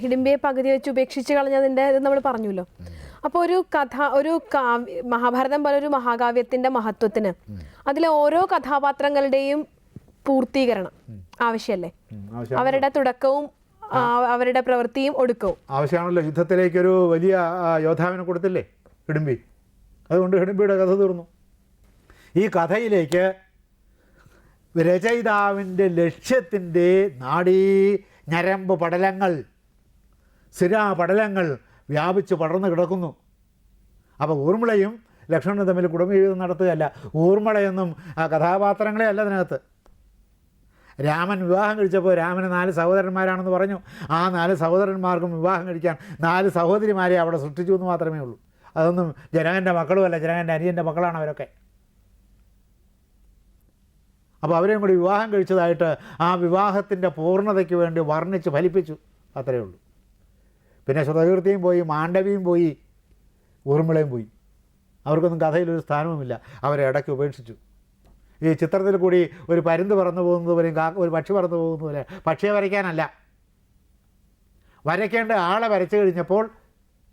ഹിഡിംബിയെ പകുതി വെച്ച് ഉപേക്ഷിച്ച് കളഞ്ഞതിന്റെ ഇത് നമ്മൾ പറഞ്ഞല്ലോ അപ്പോൾ ഒരു കഥ ഒരു കാവ്യ മഹാഭാരതം പോലെ ഒരു മഹാകാവ്യത്തിന്റെ മഹത്വത്തിന് അതിലെ ഓരോ കഥാപാത്രങ്ങളുടെയും പൂർത്തീകരണം ആവശ്യമല്ലേ? അവരുടെ തുടക്കവും അവരുടെ പ്രവൃത്തിയും ഒടുക്കവും. ആവശ്യമാണല്ലോ. യുദ്ധത്തിലേക്ക് ഒരു വലിയ യോദ്ധാവിനെ കൊടുത്തില്ലേ ഹിഡിംബി? അതുകൊണ്ട് ഹിഡിംബിയുടെ കഥ തീർന്നു. ഈ കഥയിലേക്ക് രചയിതാവിന്റെ ലക്ഷ്യത്തിന്റെ നാടീ ഞരമ്പ് പടലങ്ങൾ സ്ഥിരാ പടലങ്ങൾ വ്യാപിച്ച് പടർന്നു കിടക്കുന്നു. അപ്പോൾ ഊർമിളയും ലക്ഷ്മണനും തമ്മിൽ കുടുംബജീവിതം നടത്തുകയല്ല. ഊർമിളയൊന്നും ആ കഥാപാത്രങ്ങളെ അല്ല അതിനകത്ത്. രാമൻ വിവാഹം കഴിച്ചപ്പോൾ രാമന് നാല് സഹോദരന്മാരാണെന്ന് പറഞ്ഞു. ആ നാല് സഹോദരന്മാർക്കും വിവാഹം കഴിക്കാൻ നാല് സഹോദരിമാരെ അവിടെ സൃഷ്ടിച്ചു എന്ന് മാത്രമേ ഉള്ളൂ. അതൊന്നും ജനകന്റെ മക്കളുമല്ല ജനകന്റെ അനിയന്റെ മക്കളാണ് അവരൊക്കെ. അപ്പോൾ അവരെയും കൂടി വിവാഹം കഴിച്ചതായിട്ട് ആ വിവാഹത്തിന്റെ പൂർണതയ്ക്ക് വേണ്ടി വർണിച്ച് ഫലിപ്പിച്ചു. അത്രയേ ഉള്ളൂ. പിന്നെ ശ്രുതകീർത്തിയും പോയി മാണ്ഡവിയും പോയി ഊർമിളയും പോയി. അവർക്കൊന്നും കഥയിലൊരു സ്ഥാനവുമില്ല. അവരെ ഇടയ്ക്ക് ഉപേക്ഷിച്ചു. ഈ ചിത്രത്തിൽ കൂടി ഒരു പരുന്ത് പറന്നു പോകുന്നത് പോലെയും കാ ഒരു പക്ഷി പറന്നു പോകുന്നത് പോലെ. പക്ഷിയെ വരയ്ക്കാനല്ല. വരയ്ക്കേണ്ട ആളെ വരച്ചു കഴിഞ്ഞപ്പോൾ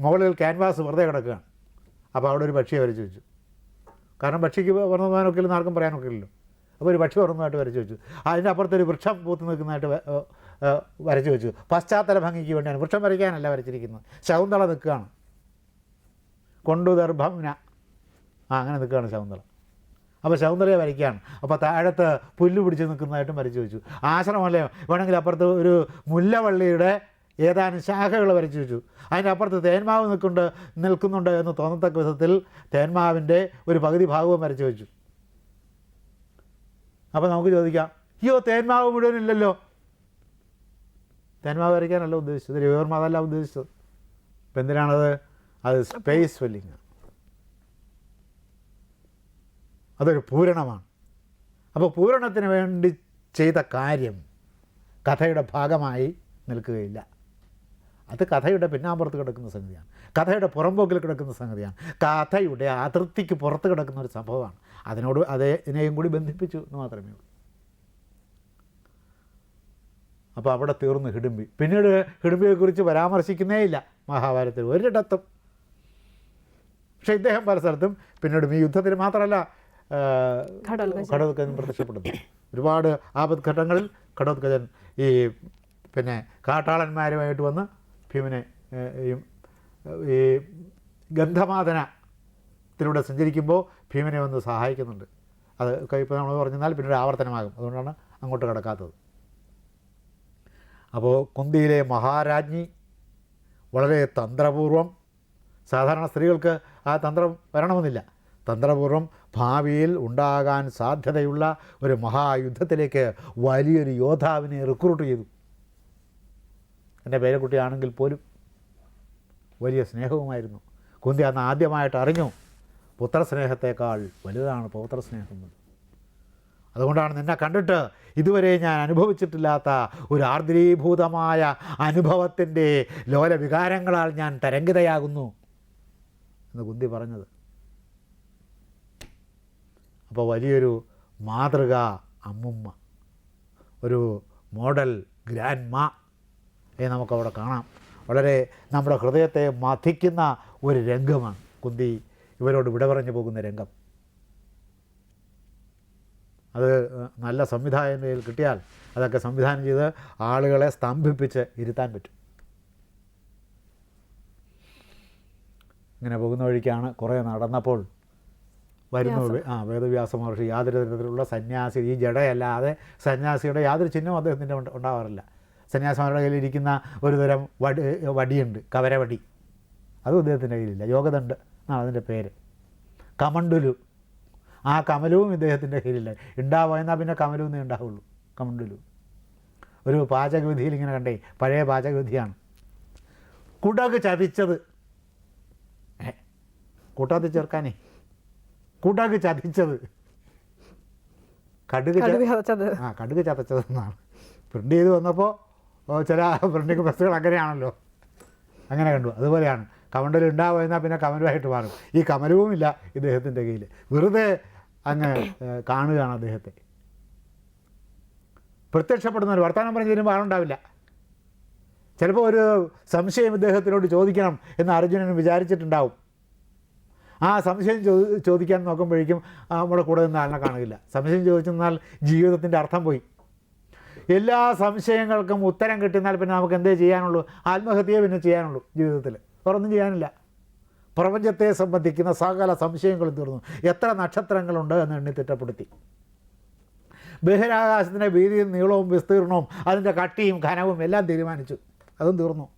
മുകളിൽ ക്യാൻവാസ് വെറുതെ കിടക്കുകയാണ്. അപ്പോൾ അവിടെ ഒരു പക്ഷിയെ വരച്ചു വെച്ചു. കാരണം പക്ഷിക്ക് പറന്നു പോകാനൊക്കെ ഇല്ലെന്ന് ആർക്കും പറയാനൊക്കെ ഇല്ലല്ലോ. അപ്പോൾ ഒരു പക്ഷി പറന്നതായിട്ട് വരച്ചു വെച്ചു. അതിന്റെ അപ്പുറത്തൊരു വൃക്ഷം പൂത്ത് നിൽക്കുന്നതായിട്ട് വരച്ചു വെച്ചു. പശ്ചാത്തല ഭംഗിക്ക് വേണ്ടിയാണ്. വൃക്ഷം വരയ്ക്കാനല്ല വരച്ചിരിക്കുന്നത്. ശകുന്തള നിൽക്കുകയാണ്. കൊണ്ടു ദർഭംന ആ അങ്ങനെ നിൽക്കുകയാണ് ശകുന്തള. അപ്പോൾ ശകുന്തളയെ വരയ്ക്കുകയാണ്. അപ്പോൾ താഴത്ത് പുല്ല് പിടിച്ച് നിൽക്കുന്നതായിട്ടും വരച്ചു വെച്ചു. ആശ്രമമല്ലേ? വേണമെങ്കിൽ അപ്പുറത്ത് ഒരു മുല്ലവള്ളിയുടെ ഏതാനും ശാഖകൾ വരച്ചു വെച്ചു. അതിന്റെ അപ്പുറത്ത് തേന്മാവ് നിൽക്കുന്നുണ്ട് നിൽക്കുന്നുണ്ട് എന്ന് തോന്നത്തക്ക വിധത്തിൽ തേന്മാവിന്റെ ഒരു പകുതി ഭാഗവും വരച്ചു വെച്ചു. അപ്പോൾ നമുക്ക് ചോദിക്കാം അയ്യോ തേന്മാവ് മുഴുവനില്ലല്ലോ. തേന്മാവ് വരയ്ക്കാനല്ല ഉദ്ദേശിച്ചത് രവിവർമ്മ അതല്ല ഉദ്ദേശിച്ചത്. അപ്പം എന്തിനാണത്? അത് സ്പേസ് ഫില്ലിങ് അതൊരു പൂരണമാണ്. അപ്പോൾ പൂരണത്തിന് വേണ്ടി ചെയ്ത കാര്യം കഥയുടെ ഭാഗമായി നിൽക്കുകയില്ല. അത് കഥയുടെ പിന്നാമ്പുറത്ത് കിടക്കുന്ന സംഗതിയാണ്. കഥയുടെ പുറമ്പോക്കിൽ കിടക്കുന്ന സംഗതിയാണ്. കഥയുടെ അതിർത്തിക്ക് പുറത്ത് കിടക്കുന്ന ഒരു സംഭവമാണ്. അതിനോട് അതേ ഇതിനെയും കൂടി ബന്ധിപ്പിച്ചു എന്ന് മാത്രമേ ഉള്ളൂ. അപ്പോൾ അവിടെ തീർന്നു ഹിഡുംബി. പിന്നീട് ഹിഡുംബിയെക്കുറിച്ച് പരാമർശിക്കുന്നേ ഇല്ല മഹാഭാരതത്തിൽ ഒരിടത്തും. പക്ഷേ ഇദ്ദേഹം പല സ്ഥലത്തും പിന്നീട് ഈ യുദ്ധത്തിൽ മാത്രമല്ല. ഘടോത്കജൻ പ്രത്യക്ഷപ്പെടുന്നു. ഒരുപാട് ആപത്ഘട്ടങ്ങളിൽ ഘടോത്കജൻ ഈ പിന്നെ കാട്ടാളന്മാരുമായിട്ട് വന്ന് ഭീമനെ ഈ ഗന്ധമാതനത്തിലൂടെ സഞ്ചരിക്കുമ്പോൾ ഭീമനെ വന്ന് സഹായിക്കുന്നുണ്ട്. അത് ഇപ്പോൾ നമ്മൾ പറഞ്ഞാൽ പിന്നീട് ആവർത്തനമാകും. അതുകൊണ്ടാണ് അങ്ങോട്ട് കിടക്കാത്തത്. അപ്പോൾ കുന്തിയിലെ മഹാരാജ്ഞി വളരെ തന്ത്രപൂർവം സാധാരണ സ്ത്രീകൾക്ക് ആ തന്ത്രം വരണമെന്നില്ല. തന്ത്രപൂർവം ഭാവിയിൽ ഉണ്ടാകാൻ സാധ്യതയുള്ള ഒരു മഹായുദ്ധത്തിലേക്ക് വലിയൊരു യോദ്ധാവിനെ റിക്രൂട്ട് ചെയ്തു. എന്റെ പേരക്കുട്ടിയാണെങ്കിൽ പോലും വലിയ സ്നേഹവുമായിരുന്നു. കുന്തി അന്ന് ആദ്യമായിട്ട് അറിഞ്ഞു പുത്രസ്നേഹത്തേക്കാൾ വലുതാണ് പൗത്രസ്നേഹം. അതുകൊണ്ടാണ് നിന്നെ കണ്ടിട്ട് ഇതുവരെ ഞാൻ അനുഭവിച്ചിട്ടില്ലാത്ത ഒരു ആർദ്രീഭൂതമായ അനുഭവത്തിന്റെ ലോല വികാരങ്ങളാൽ ഞാൻ തരംഗിതയാകുന്നു എന്ന് കുന്തി പറഞ്ഞത്. അപ്പോൾ വലിയൊരു മാതൃക അമ്മുമ്മ ഒരു മോഡൽ ഗ്രാൻഡ് മാ ഏ നമുക്കവിടെ കാണാം. വളരെ നമ്മുടെ ഹൃദയത്തെ മതിക്കുന്ന ഒരു രംഗമാണ് കുന്തി ഇവരോട് വിട പറഞ്ഞു പോകുന്ന രംഗം. അത് നല്ല സംവിധായകയിൽ കിട്ടിയാൽ അതൊക്കെ സംവിധാനം ചെയ്ത് ആളുകളെ സ്തംഭിപ്പിച്ച് ഇരുത്താൻ പറ്റും. ഇങ്ങനെ പോകുന്ന വഴിക്കാണ് കുറേ നടന്നപ്പോൾ വരുന്നു ആ വേദവ്യാസ മഹർഷി യാതൊരു തരത്തിലുള്ള സന്യാസി ഈ ജഡയല്ലാതെ സന്യാസിയുടെ യാതൊരു ചിഹ്നവും അദ്ദേഹത്തിന്റെ ഉണ്ട്- ഉണ്ടാവാറില്ല. സന്യാസിമാരുടെ കയ്യിലിരിക്കുന്ന ഒരു തരം വടി വടിയുണ്ട് കവരവടി. അതും അദ്ദേഹത്തിന്റെ കയ്യിലില്ല. യോഗദണ്ട് എന്നാണ് അതിന്റെ പേര്. കമണ്ടുലു ആ കമലവും ഇദ്ദേഹത്തിന്റെ കയ്യിലില്ല ഉണ്ടാവുക പിന്നെ കമലവും ഉണ്ടാവുള്ളൂ. കമണ്ടുലു ഒരു പാചകവിധിയിൽ ഇങ്ങനെ കണ്ടേ പഴയ പാചകവിധിയാണ്. കുടക് ചതിച്ചത്. കൂട്ടാത്ത് ചേർക്കാനേ. കുടക് ചതിച്ചത്. കടുക് ചതച്ചത്. ആ കടുക് ചതച്ചതെന്നാണ് പ്രിന്റ് ചെയ്ത് വന്നപ്പോൾ ചില പ്രിന്റിങ് പ്രസ്സുകൾ അങ്ങനെയാണല്ലോ. അങ്ങനെ കണ്ടു. അതുപോലെയാണ്. കമണ്ടൽ ഉണ്ടാവുക എന്നാൽ പിന്നെ കമലുമായിട്ട് മാറും. ഈ കമലവും ഇല്ല ഇദ്ദേഹത്തിന്റെ കയ്യിൽ വെറുതെ അങ്ങ് കാണുകയാണ് അദ്ദേഹത്തെ. പ്രത്യക്ഷപ്പെടുന്ന ഒരു വർത്തമാനം പറഞ്ഞു തരുമ്പോൾ ആളുണ്ടാവില്ല. ചിലപ്പോൾ ഒരു സംശയം ഇദ്ദേഹത്തിനോട് ചോദിക്കണം എന്ന് അർജുനൻ വിചാരിച്ചിട്ടുണ്ടാവും. ആ സംശയം ചോദിക്കാൻ നോക്കുമ്പോഴേക്കും നമ്മുടെ കൂടെ നിന്ന് ആളിനെ കാണുകയില്ല. സംശയം ചോദിച്ചെന്നാൽ ജീവിതത്തിന്റെ അർത്ഥം പോയി. എല്ലാ സംശയങ്ങൾക്കും ഉത്തരം കിട്ടുന്നാൽ പിന്നെ നമുക്ക് എന്തേ ചെയ്യാനുള്ളൂ? ആത്മഹത്യയെ പിന്നെ ചെയ്യാനുള്ളൂ ജീവിതത്തിൽ. വേറൊന്നും ചെയ്യാനില്ല. പ്രപഞ്ചത്തെ സംബന്ധിക്കുന്ന സകല സംശയങ്ങളും തീർന്നു. എത്ര നക്ഷത്രങ്ങളുണ്ട് എന്ന് എണ്ണി തിട്ടപ്പെടുത്തി ബഹിരാകാശത്തിന്റെ വീതിയും നീളവും വിസ്തീർണവും അതിന്റെ കട്ടിയും ഘനവും എല്ലാം തീരുമാനിച്ചു. അതും തീർന്നു.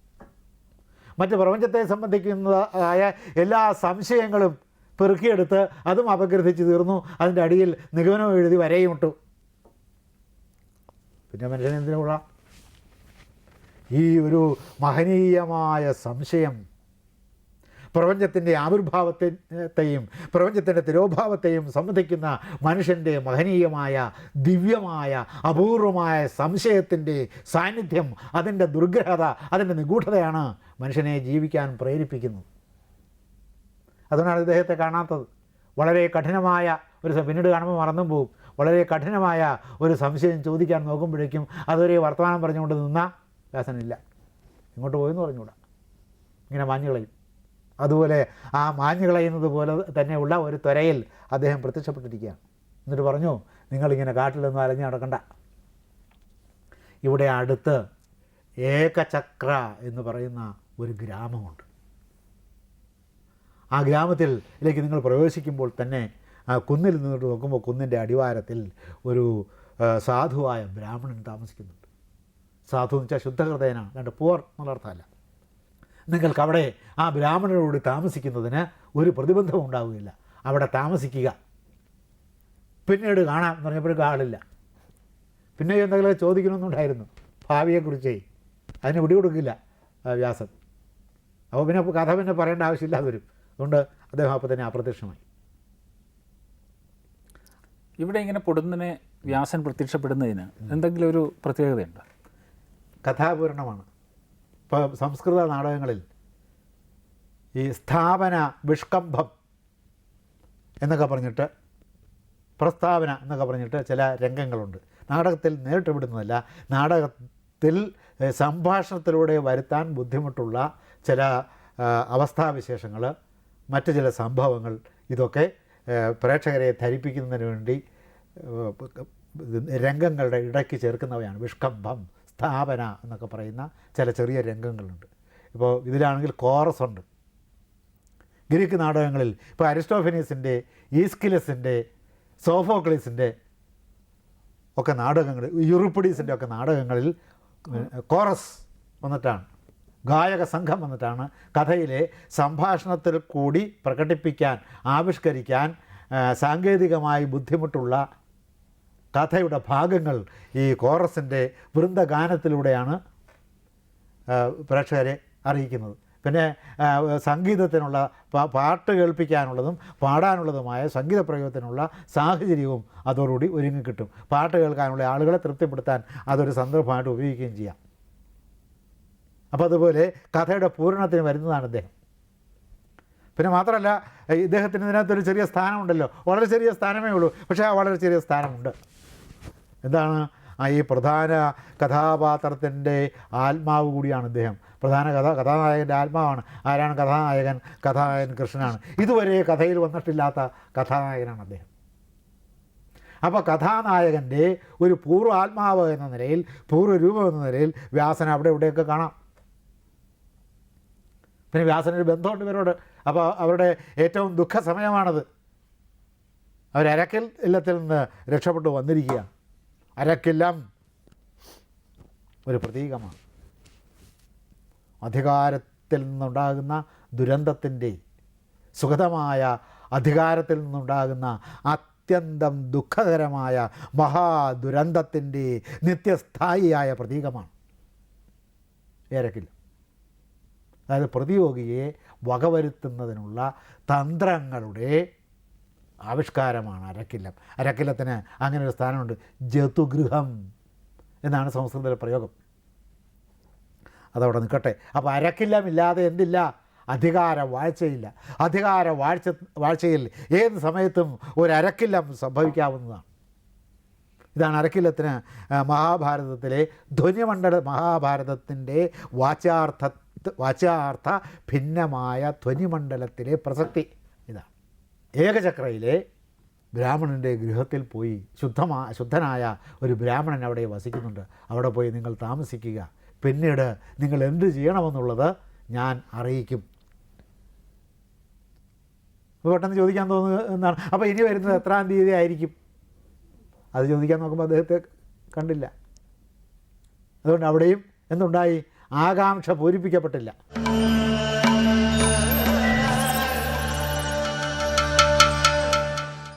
മറ്റ് പ്രപഞ്ചത്തെ സംബന്ധിക്കുന്നതായ എല്ലാ സംശയങ്ങളും പെറുക്കിയെടുത്ത് അതും അപഗ്രഥിച്ച് തീർന്നു. അതിന്റെ അടിയിൽ നിഗമനം എഴുതി വരയും ഇട്ടു. പിന്നെ മനുഷ്യനെന്തിനുള്ള? ഈ ഒരു മഹനീയമായ സംശയം പ്രപഞ്ചത്തിന്റെ ആവിർഭാവത്തെയും പ്രപഞ്ചത്തിന്റെ തിരോഭാവത്തെയും സംബന്ധിക്കുന്ന മനുഷ്യന്റെ മഹനീയമായ ദിവ്യമായ അപൂർവമായ സംശയത്തിന്റെ സാന്നിധ്യം അതിന്റെ ദുർഗ്രഹത അതിന്റെ നിഗൂഢതയാണ് മനുഷ്യനെ ജീവിക്കാൻ പ്രേരിപ്പിക്കുന്നത്. അതുകൊണ്ടാണ് ഇദ്ദേഹത്തെ കാണാത്തത്. വളരെ കഠിനമായ ഒരു പിന്നീട് കാണുമ്പോൾ മറന്നും പോകും. വളരെ കഠിനമായ ഒരു സംശയം ചോദിക്കാൻ നോക്കുമ്പോഴേക്കും അതൊരു വർത്തമാനം പറഞ്ഞുകൊണ്ട് നിന്ന വ്യാസനില്ല. ഇങ്ങോട്ട് പോയെന്ന് പറഞ്ഞുകൂടാ. ഇങ്ങനെ മാഞ്ഞു കളയും അതുപോലെ ആ മാഞ്ഞു കളയുന്നത് പോലെ തന്നെയുള്ള ഒരു ത്വരയിൽ അദ്ദേഹം പ്രത്യക്ഷപ്പെട്ടിരിക്കുകയാണ്. എന്നിട്ട് പറഞ്ഞു നിങ്ങളിങ്ങനെ കാട്ടിലൊന്നും അലഞ്ഞു നടക്കണ്ട. ഇവിടെ അടുത്ത് ഏകചക്ര എന്ന് പറയുന്ന ഒരു ഗ്രാമമുണ്ട്. ആ ഗ്രാമത്തിലേക്ക് നിങ്ങൾ പ്രവേശിക്കുമ്പോൾ തന്നെ കുന്നിൽ നിന്നിട്ട് നോക്കുമ്പോൾ കുന്നിന്റെ അടിവാരത്തിൽ ഒരു സാധുവായ ബ്രാഹ്മണൻ താമസിക്കുന്നുണ്ട്. സാധു എന്ന് വെച്ചാൽ ശുദ്ധഹൃദയനാണ്. രണ്ട് പൂർ എന്നുള്ള അർത്ഥമല്ല. നിങ്ങൾക്ക് അവിടെ ആ ബ്രാഹ്മണരോട് താമസിക്കുന്നതിന് ഒരു പ്രതിബന്ധവും ഉണ്ടാവുകയില്ല. അവിടെ താമസിക്കുക. പിന്നീട് കാണാം എന്ന് പറഞ്ഞപ്പോഴേക്കും ആളില്ല. പിന്നെ എന്തെങ്കിലും ചോദിക്കണമെന്നുണ്ടായിരുന്നു. ഭാവിയെക്കുറിച്ചേ. അതിന് പിടികൊടുക്കില്ല ആ, വ്യാസൻ. അപ്പോൾ പിന്നെ കഥ പിന്നെ പറയേണ്ട ആവശ്യമില്ലാതെ വരും. അതുകൊണ്ട് അദ്ദേഹം അപ്പോൾ തന്നെ അപ്രത്യക്ഷമായി. ഇവിടെ ഇങ്ങനെ പൊടുന്നതിനെ വ്യാസൻ പ്രത്യക്ഷപ്പെടുന്നതിന് എന്തെങ്കിലും ഒരു പ്രത്യേകതയുണ്ട്? കഥാപൂരണമാണ്. സംസ്കൃത നാടകങ്ങളിൽ ഈ സ്ഥാപന വിഷ്കംഭം എന്നൊക്കെ പറഞ്ഞിട്ട് പ്രസ്താവന എന്നൊക്കെ പറഞ്ഞിട്ട് ചില രംഗങ്ങളുണ്ട്. നാടകത്തിൽ നേരിട്ട് വിടുന്നതല്ല നാടകത്തിൽ സംഭാഷണത്തിലൂടെ വരുത്താൻ ബുദ്ധിമുട്ടുള്ള ചില അവസ്ഥാവിശേഷങ്ങൾ മറ്റ് ചില സംഭവങ്ങൾ ഇതൊക്കെ പ്രേക്ഷകരെ ധരിപ്പിക്കുന്നതിന് വേണ്ടി രംഗങ്ങളുടെ ഇടയ്ക്ക് ചേർക്കുന്നവയാണ് വിഷ്കംഭം. സ്ഥാപന എന്നൊക്കെ പറയുന്ന ചില ചെറിയ രംഗങ്ങളുണ്ട്. ഇപ്പോൾ ഇതിലാണെങ്കിൽ കോറസ് ഉണ്ട്. ഗ്രീക്ക് നാടകങ്ങളിൽ ഇപ്പോൾ അരിസ്റ്റോഫനീസിന്റെ ഈസ്കിലസിന്റെ സോഫോക്ലീസിന്റെ ഒക്കെ നാടകങ്ങൾ യൂറിപ്പിഡീസിന്റെ ഒക്കെ നാടകങ്ങളിൽ കോറസ് വന്നിട്ടാണ്. ഗായക സംഘം വന്നിട്ടാണ് കഥയിലെ സംഭാഷണത്തിൽ കൂടി പ്രകടിപ്പിക്കാൻ ആവിഷ്കരിക്കാൻ സാങ്കേതികമായി ബുദ്ധിമുട്ടുള്ള കഥയുടെ ഭാഗങ്ങൾ ഈ കോറസിന്റെ വൃന്ദഗാനത്തിലൂടെയാണ് പ്രേക്ഷകരെ അറിയിക്കുന്നത്. പിന്നെ സംഗീതത്തിനുള്ള പാട്ട് കേൾപ്പിക്കാനുള്ളതും പാടാനുള്ളതുമായ സംഗീത പ്രയോഗത്തിനുള്ള സാഹചര്യവും അതോടുകൂടി ഒരുങ്ങി കിട്ടും. പാട്ട് കേൾക്കാനുള്ള ആളുകളെ തൃപ്തിപ്പെടുത്താൻ അതൊരു സന്ദർഭമായിട്ട് ഉപയോഗിക്കുകയും ചെയ്യാം. അപ്പോൾ അതുപോലെ കഥയുടെ പൂരണത്തിന് വരുന്നതാണ് ഇദ്ദേഹം പിന്നെ മാത്രമല്ല ഇദ്ദേഹത്തിന് ഇതിനകത്തൊരു ചെറിയ സ്ഥാനമുണ്ടല്ലോ. വളരെ ചെറിയ സ്ഥാനമേ ഉള്ളൂ. പക്ഷേ ആ വളരെ ചെറിയ സ്ഥാനമുണ്ട്. എന്താണ്? ആ ഈ പ്രധാന കഥാപാത്രത്തിന്റെ ആത്മാവ് കൂടിയാണ് ഇദ്ദേഹം. പ്രധാന കഥ കഥാനായകന്റെ ആത്മാവാണ്. ആരാണ് കഥാനായകൻ? കഥാനായകൻ കൃഷ്ണനാണ്. ഇതുവരെ കഥയിൽ വന്നിട്ടില്ലാത്ത കഥാനായകനാണ് അദ്ദേഹം. അപ്പോൾ കഥാനായകന്റെ ഒരു പൂർവ ആത്മാവ് എന്ന നിലയിൽ പൂർവരൂപം എന്ന നിലയിൽ വ്യാസൻ അവിടെ ഇവിടെയൊക്കെ കാണാം. പിന്നെ വ്യാസനൊരു ബന്ധമുണ്ട് ഇവരോട്. അപ്പോൾ അവരുടെ ഏറ്റവും ദുഃഖ സമയമാണത് അരക്കൽ ഇല്ലത്തിൽ നിന്ന് രക്ഷപ്പെട്ടു വന്നിരിക്കുകയാണ് അരക്കില്ലം ഒരു പ്രതീകമാണ്. അധികാരത്തിൽ നിന്നുണ്ടാകുന്ന ദുരന്തത്തിന്റെ സുഗതമായ അധികാരത്തിൽ നിന്നുണ്ടാകുന്ന അത്യന്തം ദുഃഖകരമായ മഹാദുരന്തത്തിന്റെ നിത്യസ്ഥായിയായ പ്രതീകമാണ് ഏരക്കില്ല അതായത് പ്രതിയോഗിയെ വകവരുത്തുന്നതിനുള്ള തന്ത്രങ്ങളുടെ ആവിഷ്കാരമാണ് അരക്കില്ലം. അരക്കില്ലത്തിന് അങ്ങനെ ഒരു സ്ഥാനമുണ്ട്. ജതുഗൃഹം എന്നാണ് സംസ്കൃതത്തിലെ പ്രയോഗം. അതവിടെ നിൽക്കട്ടെ. അപ്പോൾ അരക്കില്ലം ഇല്ലാതെ എന്തില്ല? അധികാര വാഴ്ചയില്ല. അധികാര വാഴ്ച വാഴ്ചയിൽ ഏത് സമയത്തും ഒരു അരക്കില്ലം സംഭവിക്കാവുന്നതാണ്. ഇതാണ് അരക്കില്ലത്തിന് മഹാഭാരതത്തിലെ ധ്വനിമണ്ഡല മഹാഭാരതത്തിന്റെ വാച്യാർത്ഥ വാച്യാർത്ഥ ഭിന്നമായ ധ്വനിമണ്ഡലത്തിലെ പ്രസക്തി. ഇതാണ് ഏകചക്രയിലെ ബ്രാഹ്മണന്റെ ഗൃഹത്തിൽ പോയി ശുദ്ധമാ ശുദ്ധനായ ഒരു ബ്രാഹ്മണൻ അവിടെ വസിക്കുന്നുണ്ട്. അവിടെ പോയി നിങ്ങൾ താമസിക്കുക. പിന്നീട് നിങ്ങൾ എന്ത് ചെയ്യണമെന്നുള്ളത് ഞാൻ അറിയിക്കും. അപ്പോൾ പെട്ടെന്ന് ചോദിക്കാൻ തോന്നുന്നത് എന്നാണ് അപ്പോൾ ഇനി വരുന്നത് എത്രാം തീയതി ആയിരിക്കും? അത് ചോദിക്കാൻ നോക്കുമ്പോൾ അദ്ദേഹത്തെ കണ്ടില്ല. അതുകൊണ്ട് അവിടെയും എന്തുണ്ടായി? ആകാംക്ഷ പൂരിപ്പിക്കപ്പെട്ടില്ല.